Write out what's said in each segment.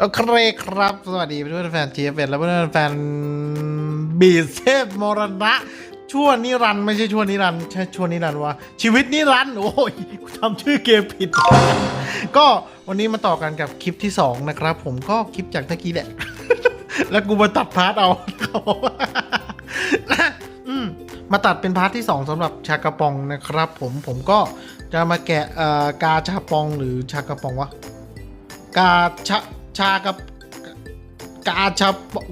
โอเคครับ สวัสดีเพื่อนๆแฟนทีเอฟเและเพื่อนๆแฟนบีเซฟมรณะชั่วนิรันต์ไม่ใช่ชั่วนิรันดร์ใช่ชั่วนิรันต์วะชีวิตนิรันต์โอ้ยทำชื่อเกมผิด ก็วันนี้มาต่อกันกับคลิปที่ 2 นะครับ ผมก็คลิปจากตะกี้แหละ แล้วกูมาตัดพาร์ทเอาอืมมาตัดเป็นพาร์ทที่ 2สำหรับชากระปองนะครับ ผมผมก็จะมาแกะกาชาปองหรือชากระปองวะกาชา ชากับกาชาปอง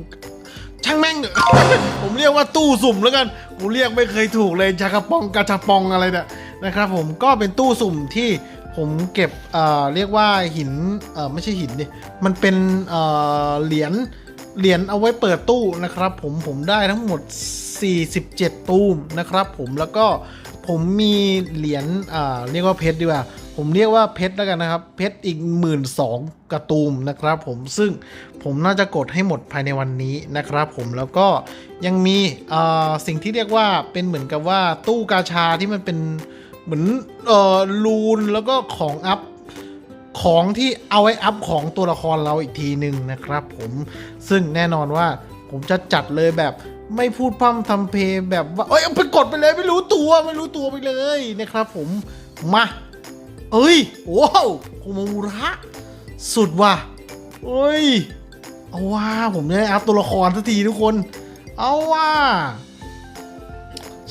ช่างแม่ง ผมเรียกว่าตู้สุ่มแล้วกันผมเรียกไม่เคยถูกเลยชากระปองกาชาปองอะไรเนี่ยนะครับผมก็เป็นตู้สุ่มที่ผมเก็บเอ่อเรียกว่าหินเอ่อไม่ใช่หินดิมันเป็นเอ่อเหรียญเหรียญเอาไว้เปิดตู้นะครับ ผมผมได้ทั้งหมด 47 ตู้มนะครับ ผมแล้วก็ผมมีเหรียญอ่าเรียกว่าเพชรดีกว่า ผมเรียกว่าเพชรแล้วกันนะครับ เพชรอีกหมื่นสองกระตูมนะครับผมซึ่งผมน่าจะกดให้หมดภายในวันนี้นะครับผมแล้วก็ยังมีอ่าสิ่งที่เรียกว่าเป็นเหมือนกับว่าตู้กาชาที่มันเป็นเหมือนเอ่อลูนแล้วก็ของอัพของที่เอาไว้อัพของตัวละครเราอีกทีหนึ่งนะครับผมซึ่งแน่นอนว่าผมจะจัดเลยแบบไม่พูดพร่ำทำเพลงแบบว่าเอ้ยเอไปกดไปเลยไม่รู้ตัวไม่รู้ตัวไปเลยนะครับผมมา เอ้ยว้าวโคโมมูระสุดว่ะเอ้ย เอาว่าผมจะได้อัพตัวละครสักทีทุกคน เอาว่า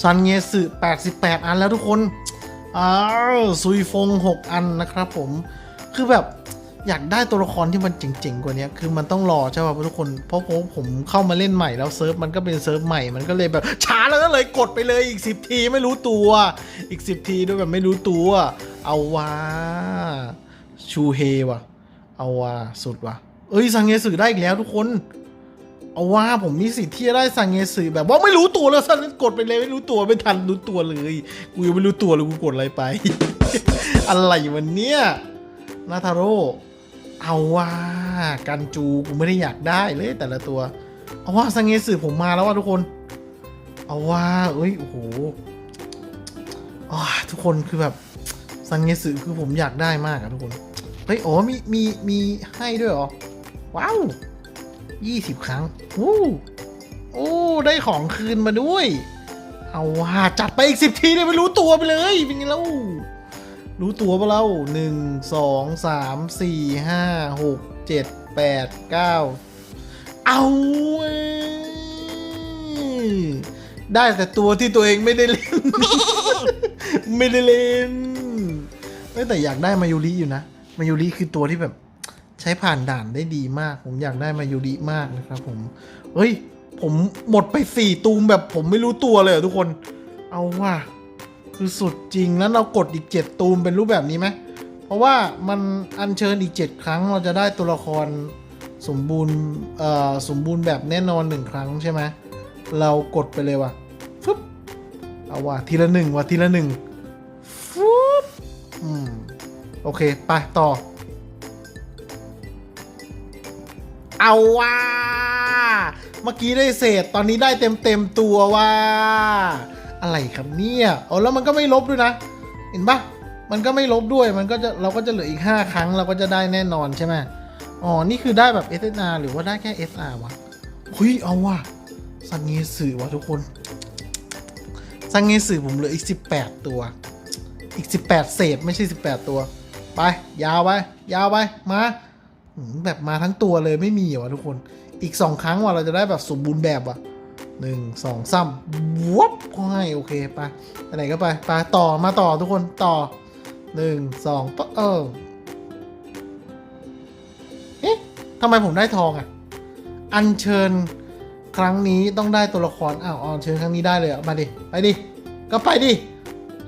ซันเงสึ88 อันแล้วทุกคนอ้าวซุยฟง 6 อันนะครับผม คือแบบอยากได้ตัวละครที่มันเจ๋งๆกว่านี้คือมันต้องรอใช่ป่ะทุกคน เพราะผมผมเข้ามาเล่นใหม่แล้วเซิร์ฟมันก็เป็นเซิร์ฟใหม่ มันก็เลยแบบช้าแล้วก็เลยกดไปเลยอีก 10 ทีไม่รู้ตัว อีก 10 ทีด้วยแบบไม่รู้ตัว เอาว่าชูเฮว่ะ เอาว่าสุดว่ะ เอ้ยสังเงสือได้อีกแล้วทุกคน เอาว่าผมมีสิทธิ์ที่จะได้สังเงสือแบบว่าไม่รู้ตัวแล้วสันกดไปเลยไม่รู้ตัวไม่ทันรู้ตัวเลย กูยังไม่รู้ตัวเลยกูกดอะไรไป อะไรวันเนี้ยนาทาโร่เอาว่ากันจูกูไม่ได้อยากได้เลยแต่ละตัว เอาว่าสังเงสือผมมาแล้วว่าทุกคน เอาว่าเอ้ยโอ้โหทุกคนคือแบบ สังเงสือคือผมอยากได้มากอะทุกคน เฮ้ย โอ๋อมีมีมีให้ด้วยเหรอ ว้าวยี่สิบครั้งโอ้โอ้ ได้ของคืนมาด้วย เอาว่าจัดไปอีกสิบทีเลยไม่รู้ตัวไปเลยเป็นไงแล้วรู้ตัวปะเราหนึ่งสองสามสี่ห้าหกเจ็ดแปดเก้าเอาได้แต่ตัวที่ตัวเองไม่ได้เล่น ไม่ได้เล่น เอ้ยแต่อยากได้มายูริอยู่นะ มายูริคือตัวที่แบบใช้ผ่านด่านได้ดีมาก ผมอยากได้มายูริมากนะครับผมเฮ้ย ผมหมดไปสี่ตูมแบบผมไม่รู้ตัวเลยอะทุกคน เอาว่ะคือสุดจริงแล้วเรากดอีก7ตูมเป็นรูปแบบนี้ไหมเพราะว่ามันอัญเชิญอีก7ครั้งเราจะได้ตัวละครสมบูรณ์เอ่อสมบูรณ์แบบแน่นอนหนึ่งครั้งใช่ไหมเรากดไปเลยว่ะฟึบเอาว่ะทีละหนึ่งว่ะทีละหนึ่ง อืม โอเค ไป ต่อ เอาว่า เมื่อกี้ได้เศษ ตอนนี้ได้เต็มเต็มตัวว่า อะไรครับเนี่ยอ๋อแล้วมันก็ไม่ลบด้วยนะ เห็นปะมันก็ไม่ลบด้วย มันก็จะเราก็จะเหลืออีก 5 ครั้งเราก็จะได้แน่นอนใช่ไหมอ๋อ นี่คือได้แบบ SNR หรือว่าได้แค่ SR วะเฮ้ยเอาว่ะสังเงสื่อวะทุกคนสังเงสื่อผมเหลืออีก 18 ตัว อีก 18 เศษไม่ใช่ 18 ตัว ไป ยาวไป ยาวไป มาแบบมาทั้งตัวเลยไม่มีเหรอวะทุกคน อีก 2 ครั้งว่ะเราจะได้แบบสมบูรณ์แบบว่ะหนึ่งสองซ้ำวับก็ให้โอเคไปไหนก็ไปไปต่อมาต่อทุกคนต่อหนึ่งสองปะเออเอ๊ะทำไมผมได้ทองอะ อัญเชิญครั้งนี้ต้องได้ตัวละครอ้าวอัญเชิญครั้งนี้ได้เลยอะมาดิ ไปดิ ก็ไปดิ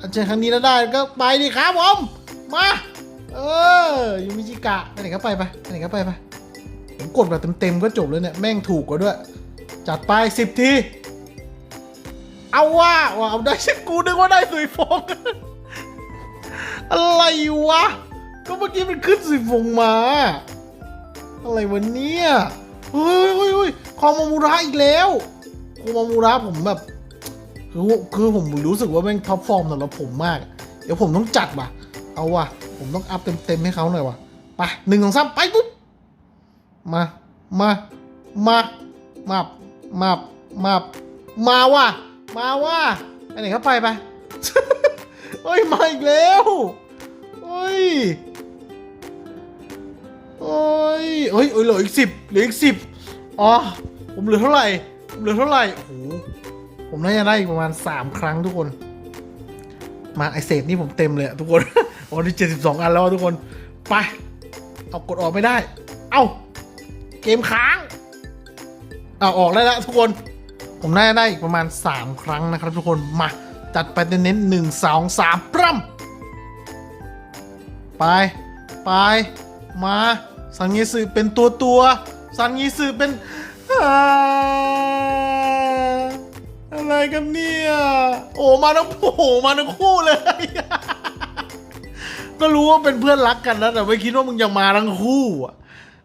อัญเชิญครั้งนี้แล้วได้ก็ไปดิครับผมมาเออยูมิจิกะไปไหนก็ไปไปไปไหนก็ไปไปผมกดแบบเต็มๆก็จบเลยเนี่ยแม่งถูกกว่าด้วย จัดไปสิบที เอาว่าว่าเอาได้เช็คกูนึกว่าได้สุยฟงอะไรวะ ก็เมื่อกี้มันขึ้นสุยฟงมา อะไรวะเนี่ยเฮ้ยเฮ้ยเฮ้ยคอมามูระอีกแล้วคอมามูระผมแบบ คือคือผมรู้สึกว่าแม่งท็อปฟอร์มสำหรับผมมาก เดี๋ยวผมต้องจัดว่ะ เอาว่ะ ผมต้องอัพเต็มๆให้เขาหน่อยว่ะ ไปหนึ่งสองสามไปปุ๊บ มา มา มา มามามามาว่ะ มาว่ะไปไหนก็ไปไปเฮ้ย มาอีกแล้วเฮ้ยเฮ้ยเฮ้ยเอ้ยเหลืออีกสิบเหลืออีกสิบอ๋อ ผมเหลือเท่าไหร่ ผมเหลือเท่าไหร่ โอ้โห ผมน่าจะได้อีกประมาณสามครั้งทุกคน มาไอเศษนี่ผมเต็มเลยทุกคนวันนี้เจ็ดสิบสองอันแล้วทุกคน ไป เอากดออกไม่ได้ เอ้า เกมค้างเอาออกได้แล้วทุกคน ผมน่าจะได้อีกประมาณ3ครั้งนะครับ ทุกคน มา จัดไปเน้นๆหนึ่งสองสามปรัมไป ไป มาซันงีสือเป็นตัวตัวซันงีสือเป็นอ่า กันเนี่ย โอ้มาทั้งโอ้โหมาทั้งคู่เลย ก็รู้ว่าเป็นเพื่อนรักกันนะแต่ไม่คิดว่ามึงจะมาทั้งคู่อะ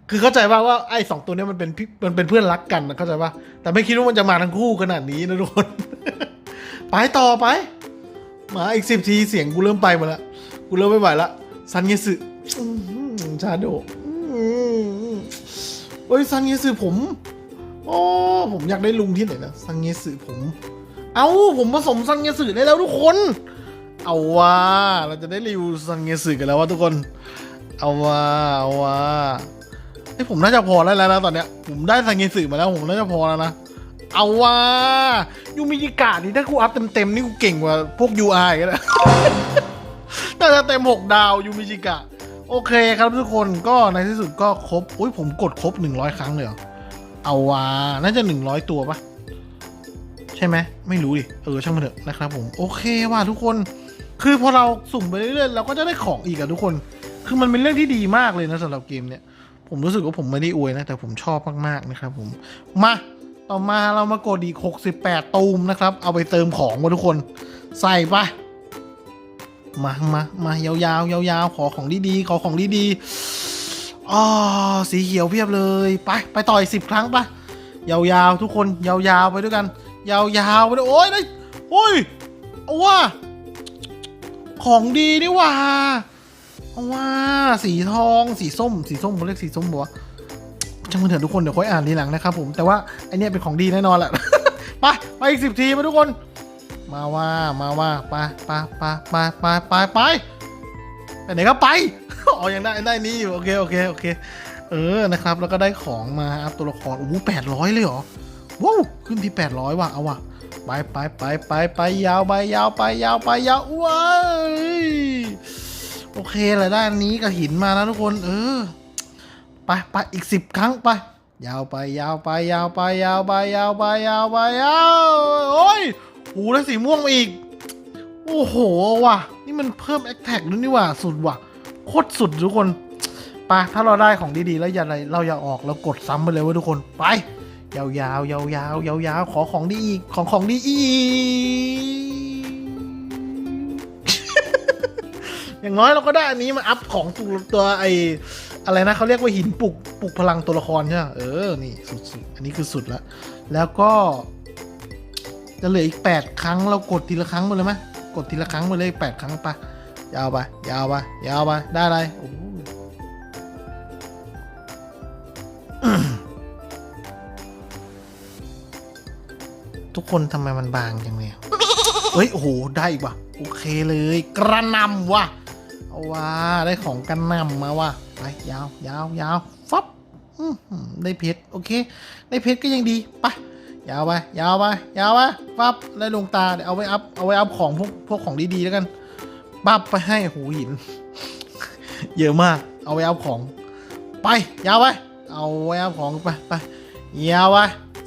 คือเข้าใจว่าว่าไอ้สองตัวเนี้ยมันเป็นพี่มันเป็นเพื่อนรักกันนะเข้าใจป่ะแต่ไม่คิดว่ามันจะมาทั้งคู่ขนาดนี้นะทุกคน ไปต่อไป มาอีกสิบทีเสียงกูเริ่มไปหมดละกูเริ่มไม่ไหวละซันเยสึอื้อหือชาโดะอื้อหือโอ้ยซันเยสึผมโอ้ผมอยากได้ลุงที่ไหนนะซันเยสึผม เอาผมผสมซันเยสึได้แล้วทุกคน เอาว่าเราจะได้รีวิวซันเงสึกันแล้วว่าทุกคน เอาว่าเอาว่าไอผมน่าจะพอแล้วแล้วนะตอนเนี้ย ผมได้ซันเงสึมาแล้วผมน่าจะพอแล้วนะ เอาว่ายูมิจิกะนี่ถ้ากูอัพเต็มๆนี่กูเก่งกว่าพวก UI กันนะน่าจะเต็ม6ดาวยูมิจิกะ โอเคครับทุกคนก็ในที่สุดก็ครบ อุ้ยผมกดครบ100ครั้งเลยเหรอเอาว่าน่าจะ100ตัวปะ ช่ไหมไม่รู้ดิเออช่างมันเถอะนะครับผมโอเคว่ะทุกคน คือพอเราสุ่มไปเรื่อยๆเราก็จะได้ของอีกอะทุกคน คือมันเป็นเรื่องที่ดีมากเลยนะสำหรับเกมเนี้ยผมรู้สึกว่าผมไม่ได้อวยนะแต่ผมชอบมากๆนะครับผมมาต่อมาเรามากดอีก68 ตูมนะครับ เอาไปเติมของมาทุกคน ใส่ไปมามามายาวๆยาวๆขอของดีๆขอของดีๆอ๋อสีเขียวเพียบเลย ไปไปต่อยสิบครั้งปะยาวๆทุกคนยาวๆไปด้วยกัน ยาวๆไปด้วยโอ้ยได้โอ้ยเอาว่าของดีนี่ว่าเอาว่าสีทองสีส้ม สีส้มเขาเรียกสีส้มปะวะช่างมันเถอะทุกคนเดี๋ยวค่อยอ่านทีหลังนะครับผมแต่ว่าไอเนี้ยเป็นของดีแน่นอนแหละไปไปอีกสิบทีไปทุกคน มาว่ามาว่าไปไปไปไปไปไปไปไปไหนก็ไปอ๋อยังได้ได้นี้อยู่โอเคโอเคโอเค เออนะครับ แล้วก็ได้ของมาอัพตัวละครโอ้โหแปดร้อยเลยเหรอ ว้าวขึ้นที่แปดร้อยว่ะ เอาว่ะ ไปไปไปไปไปยาวไปยาวไปยาวไปยาวว้ายโอเคเลยด้อันนี้กับหินมาแล้วทุกคน เออ ไปไปอีกสิบครั้งไป ยาวไปยาวไปยาวไปยาวไปยาวไปยาวไปยาวโอ้ยหูได้สีม่วงอีก โอ้โหว่ะ นี่มันเพิ่มแอคแท็กด้วยนี่ว่ะสุดว่ะ โคตรสุดทุกคนไปถ้าเราได้ของดีๆ แล้วอย่าอะไรเราอย่าออกเรากดซ้ำไปเลยว้ยทุกคนไป ยาวๆยาวๆยาวๆยาวขอของดีอีกของของดีอีกอย่างน้อยเราก็ได้อันนี้มาอัพของตัวตัวไออะไรนะเขาเรียกว่าหินปลุกปลุกพลังตัวละครใช่ไหมเออนี่สุดๆอันนี้คือสุดละแล้วก็ จะเหลืออีก 8 ครั้งเรากดทีละครั้งไปเลยไหมกดทีละครั้งไปเลย8ครั้งไปยาวไปยาวไปยาวไปได้อะไรโอ้ ทุกคนทำไมมันบางจังเลยเฮ้ย โอ้โห ได้อีกว่ะ โอเคเลย กระนำว่ะ เอาว่าได้ของกระนำมาว่ะ ไปยาวยาวยาวฟับได้เพชร โอเค ได้เพชรก็ยังดี ไป ยาวไป ยาวไป ยาวไปฟับ ได้ลงตา เดี๋ยวเอาไว้อัพ เอาไว้อัพของพวกพวกของดีๆแล้วกันบับไปให้หูหิน เยอะมาก เอาไว้อัพของ ไป ยาวไป เอาไว้อัพของไป ไป ยาวไป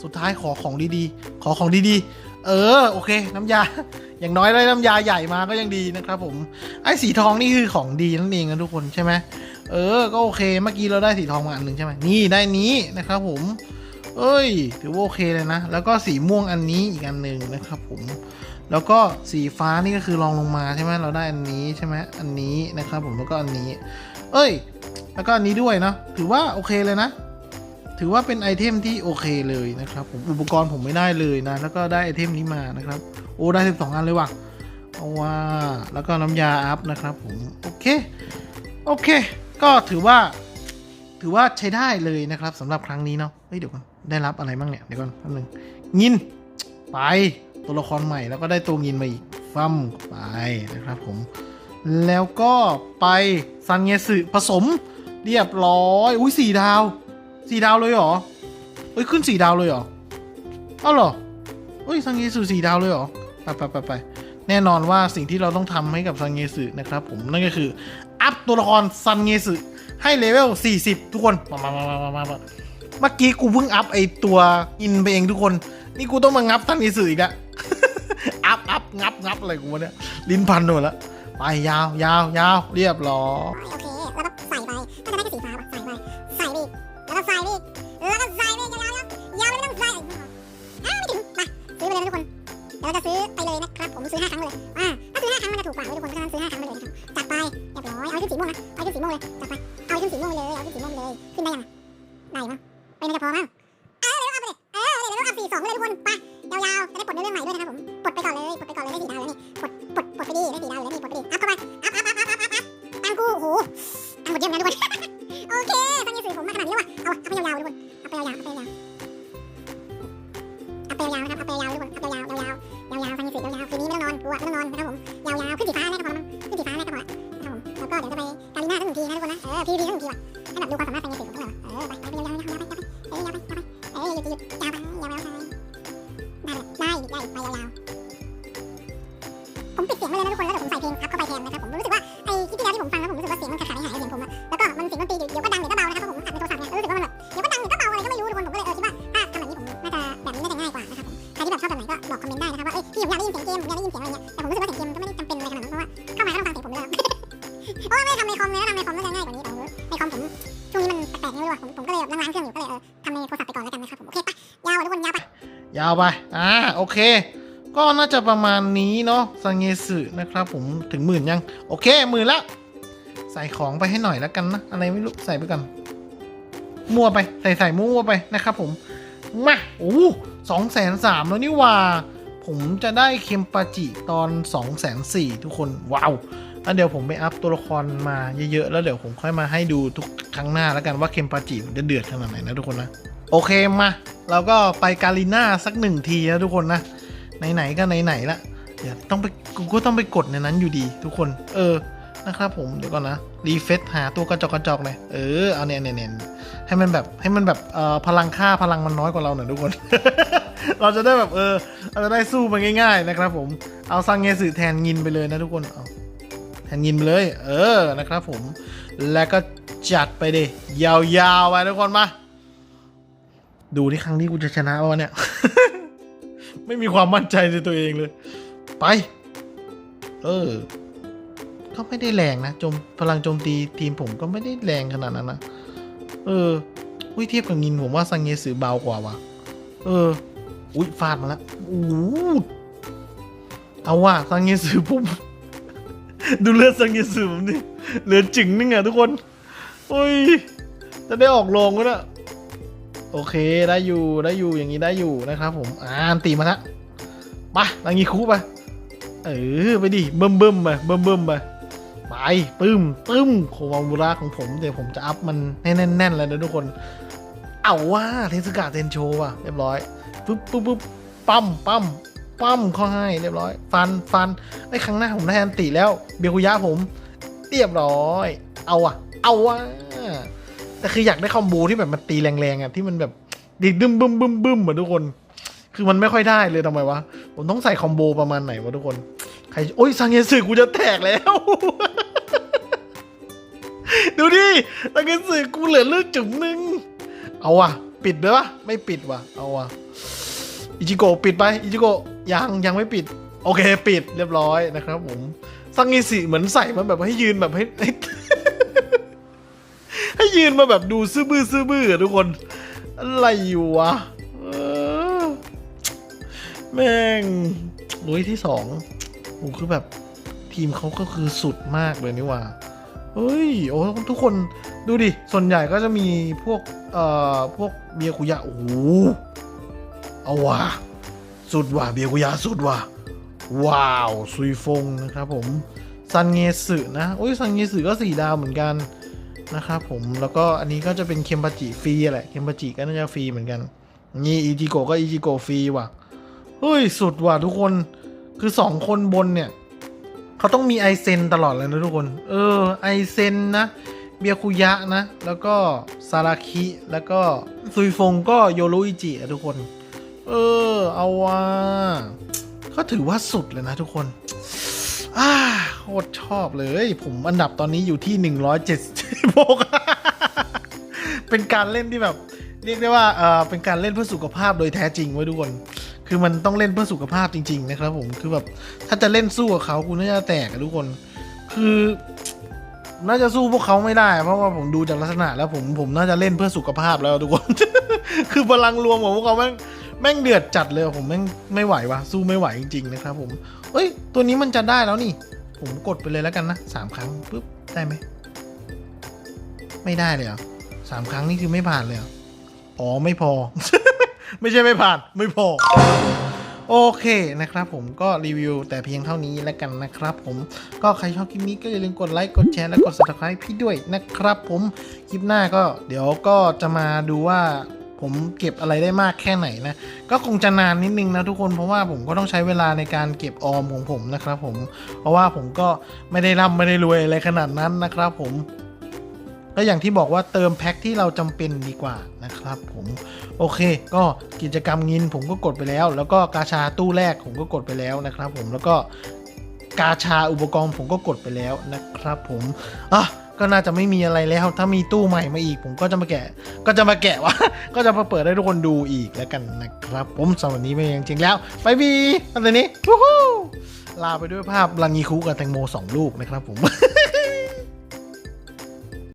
สุดท้ายขอของดีๆ ขอของดีๆ เออ โอเค น้ำยา อย่างน้อยได้น้ำยาใหญ่มาก็ยังดีนะครับผม ไอ้สีทองนี่คือของดีนั่นเองนะทุกคนใช่ไหมเออ ก็โอเค เมื่อกี้เราได้สีทองมาอันหนึ่งใช่ไหมนี่ได้นี้นะครับผม เอ้ย ถือว่าโอเคเลยนะ แล้วก็สีม่วงอันนี้อีกอันหนึ่งนะครับผม แล้วก็สีฟ้านี่ก็คือรองลงมาใช่ไหมเราได้อันนี้ใช่ไหมอันนี้นะครับผม แล้วก็อันนี้ เอ้ย แล้วก็อันนี้ด้วยเนาะ ถือว่าโอเคเลยนะ ถือว่าเป็นไอเทมที่โอเคเลยนะครับผมอุปกรณ์ผมไม่ได้เลยนะ แล้วก็ได้ไอเทมนี้มานะครับ โอ้ได้ 12 อันเลยว่ะเอาว่าแล้วก็น้ำยาอัพนะครับผมโอเคโอเค ก็ถือว่า ถือว่าใช้ได้เลยนะครับสำหรับครั้งนี้เนาะเฮ้ยเดี๋ยวก่อนได้รับอะไรบ้างเนี่ยเดี๋ยวก่อนแป๊บนึงงินไปตัวละครใหม่แล้วก็ได้ตัวงินมาอีกฟัมไปนะครับผมแล้วก็ไปซันเงสึผสมเรียบร้อย อุ้ยสี่ดาว สี่ดาวเลยเหรอเอ้ยขึ้นสี่ดาวเลยเหรออ้าวเหรอเอ้ยซันเงสึสี่ดาวเลยเหรอไปไปไปไปแน่นอนว่าสิ่งที่เราต้องทำให้กับซันเงสึนะครับผมนั่นก็คือ อัพตัวละครซันเงสึให้เลเวล 40 ทุกคนมามามามามามาเมื่อกี้กูเพิ่งอัพไอตัวอินไปเองทุกคน นี่กูต้องมางับซันเงสึอีกอะอัพอัพงับงับอะไรกูวะเนี่ยลิ้นพันหมดแล้วไปยาวยาวยาวเรียบร้อย ดปลดได้สี่ดาว ไปอ่าโอเค ก็น่าจะประมาณนี้เนาะซังเงสึนะครับผมถึงหมื่นยัง โอเคหมื่นละใส่ของไปให้หน่อยแล้วกันนะ อะไรไม่รู้ใส่ไปก่อนมั่วไปใส่ใส่มั่วไปนะครับผมมาโอ้สองแสนสามแล้วนี่ว่าผมจะได้เคมปาจิตอน2องแสนสี่ทุกคน ว้าวแล้วเดี๋ยวผมไปอัพตัวละครมาเยอะๆ แล้วเดี๋ยวผมค่อยมาให้ดูทุกครั้งหน้าแล้วกันว่าเคมปาจิมันจะเดือดขนาดไหนนะทุกคนนะ โอเคมาเราก็ไปกาลิน่าสักหนึ่งทีนะทุกคนนะ ไหนๆก็ไหนๆละเดี๋ยวต้องไปกูก็ต้องไปกดในนั้นอยู่ดีทุกคน เออนะครับผมเดี๋ยวก่อนนะรีเฟซหาตัวกระจกกระจกเลยเออเอาเนี่ยเนี่ยเนี่ยให้มันแบบให้มันแบบเอ่อพลังค่าพลังมันน้อยกว่าเราหน่อยทุกคน เราจะได้แบบเออเราจะได้สู้มันง่าย ๆ นะครับผมเอาซังเงสึแทนงินไปเลยนะทุกคนเอาแทนงินไปเลย เออนะครับผมแล้วก็จัดไปดิยาวๆไปทุกคนมา ดูที่ครั้งนี้กูจะชนะวะเนี่ย ไม่มีความมั่นใจในตัวเองเลย ไป เออ ก็ไม่ได้แรงนะโจมพลังโจมตีทีมผมก็ไม่ได้แรงขนาดนั้นนะเอออุ้ยเทียบกับงินผมว่าซังเงสือเบากว่าว่ะเออ อุ้ยฟาดมาแล้วโอ้โหเอาว่ะซังเงสือผมดูเลือดซังเงสือผมดิเหลือจึงนึงอะทุกคนโอ้ยจะได้ออกโรงก็นะ โอเคได้อยู่ได้อยู่อย่างนี้ได้อยู่นะครับผมอ่านตีมาละไปลังงี้คูไปเออไปดิเบิ่มเบิ่มไปเบิ่มเบิ่มไปไปปึ้มปึ้มโความูระของผมเดี๋ยวผมจะอัพมันแน่นๆเลยนะทุกคน เอาว่าเทสกาเทนโชว่ะเรียบร้อยปึ๊บปึ๊บปึ๊บปั๊มปั๊มปั๊มเข้าให้เรียบร้อย ฟันฟันไอ้ครั้งหน้าผมได้อันติแล้ว เบียคุยะผม เรียบร้อย เอาอะเอาว่า แต่คืออยากได้คอมโบที่แบบมันตีแรงๆอะที่มันแบบดิดึมบึมบึมบึมเหมือนทุกคน คือมันไม่ค่อยได้เลยทำไมวะผมต้องใส่คอมโบประมาณไหนวะทุกคนใครโอ้ยซังเงสึกูจะแตกแล้ว ดูดิซังเงสึกูเหลือเลือดจุ่มนึงเอาว่ะ ปิดไหมวะไม่ปิดว่ะเอาว่ะอิจิโกะปิดไปอิจิโกะยังยังไม่ปิด โอเค ปิดเรียบร้อยนะครับผมซังเงสึเหมือนใส่มันแบบให้ยืนแบบให้ ยืนมาแบบดูซื่อบื้อซื่อบื้อทุกคน อะไรอยู่วะแม่งโอ้ยที่สองโอ้คือแบบทีมเขาก็คือสุดมากเลยนี่ว่าเฮ้ย โอ้ทุกคนดูดิ ส่วนใหญ่ก็จะมีพวก เอ่อ พวกเบียร์คุยะ โอ้โหเอาว่ะ สุดว่ะ เบียร์คุยะสุดว่ะ ว้าว ซุยฟงนะครับผม ซันเงสึนะ โอ้ย ซันเงสึก็สี่ดาวเหมือนกัน นะครับผมแล้วก็อันนี้ก็จะเป็นเคมบาจิฟรีแหละเคมบาจิก็น่าจะฟรีเหมือนกันนี่อีจิโกะก็อีจิโกฟรีว่ะเฮ้ยสุดว่ะทุกคนคือสองคนบนเนี่ยเขาต้องมีไอเซนตลอดเลยนะทุกคน เออไอเซนนะเบียคุยะนะ แล้วก็ซาราคิแล้วก็ซุยฟงก็โยรุอิจิอะทุกคน เออ เอาว่าก็ถือว่าสุดเลยนะทุกคน อ่าโคตรชอบเลย ผมอันดับตอนนี้อยู่ที่176เป็นการเล่นที่แบบ เรียกได้ว่าเออเป็นการเล่นเพื่อสุขภาพโดยแท้จริงไว้ทุกคน คือมันต้องเล่นเพื่อสุขภาพจริง ๆ นะครับ ผมคือแบบถ้าจะเล่นสู้กับเขากูน่าจะแตกอะทุกคน คือน่าจะสู้พวกเขาไม่ได้ เพราะว่าผมดูจากลักษณะแล้วผมผมน่าจะเล่นเพื่อสุขภาพแล้วทุกคน คือพลังรวมของพวกเขาแม่งแม่งเดือดจัดเลยผมแม่งไม่ไหววะสู้ไม่ไหวจริงๆนะครับผม เอ้ย ตัวนี้มันจะได้แล้วนี่ ผมกดไปเลยแล้วกันนะสามครั้งปุ๊บได้ไหม ไม่ได้เลยเหรอสามครั้งนี่คือไม่ผ่านเลยเหรออ๋อไม่พอ ไม่ใช่ไม่ผ่านไม่พอ โอเคนะครับผมก็รีวิวแต่เพียงเท่านี้แล้วกันนะครับผมก็ใครชอบคลิปนี้ก็อย่าลืมกดไลค์กดแชร์และกด subscribe พี่ด้วยนะครับผมคลิปหน้าก็เดี๋ยวก็จะมาดูว่า ผมเก็บอะไรได้มากแค่ไหนนะ ก็คงจะนานนิดนึงนะทุกคนเพราะว่าผมก็ต้องใช้เวลาในการเก็บออมของผมนะครับผมเพราะว่าผมก็ไม่ได้ร่ำไม่ได้รวยอะไรขนาดนั้นนะครับผมก็อย่างที่บอกว่าเติมแพ็คที่เราจำเป็นดีกว่านะครับผมโอเค ก็กิจกรรมงินผมก็กดไปแล้ว แล้วก็กาชาตู้แรกผมก็กดไปแล้วนะครับผมแล้วก็กาชาอุปกรณ์ผมก็กดไปแล้วนะครับผมอะ ก็น่าจะไม่มีอะไรแล้ว ถ้ามีตู้ใหม่มาอีก ผมก็จะมาแกะ ก็จะมาแกะวะ ก็จะมาเปิดให้ทุกคนดูอีกแล้วกันนะครับ ผมสำหรับนี้ไม่ยังจริงแล้วไปบีตอนนี้ลาไปด้วยภาพลังงีคุกับแตงโมสองลูกนะครับผม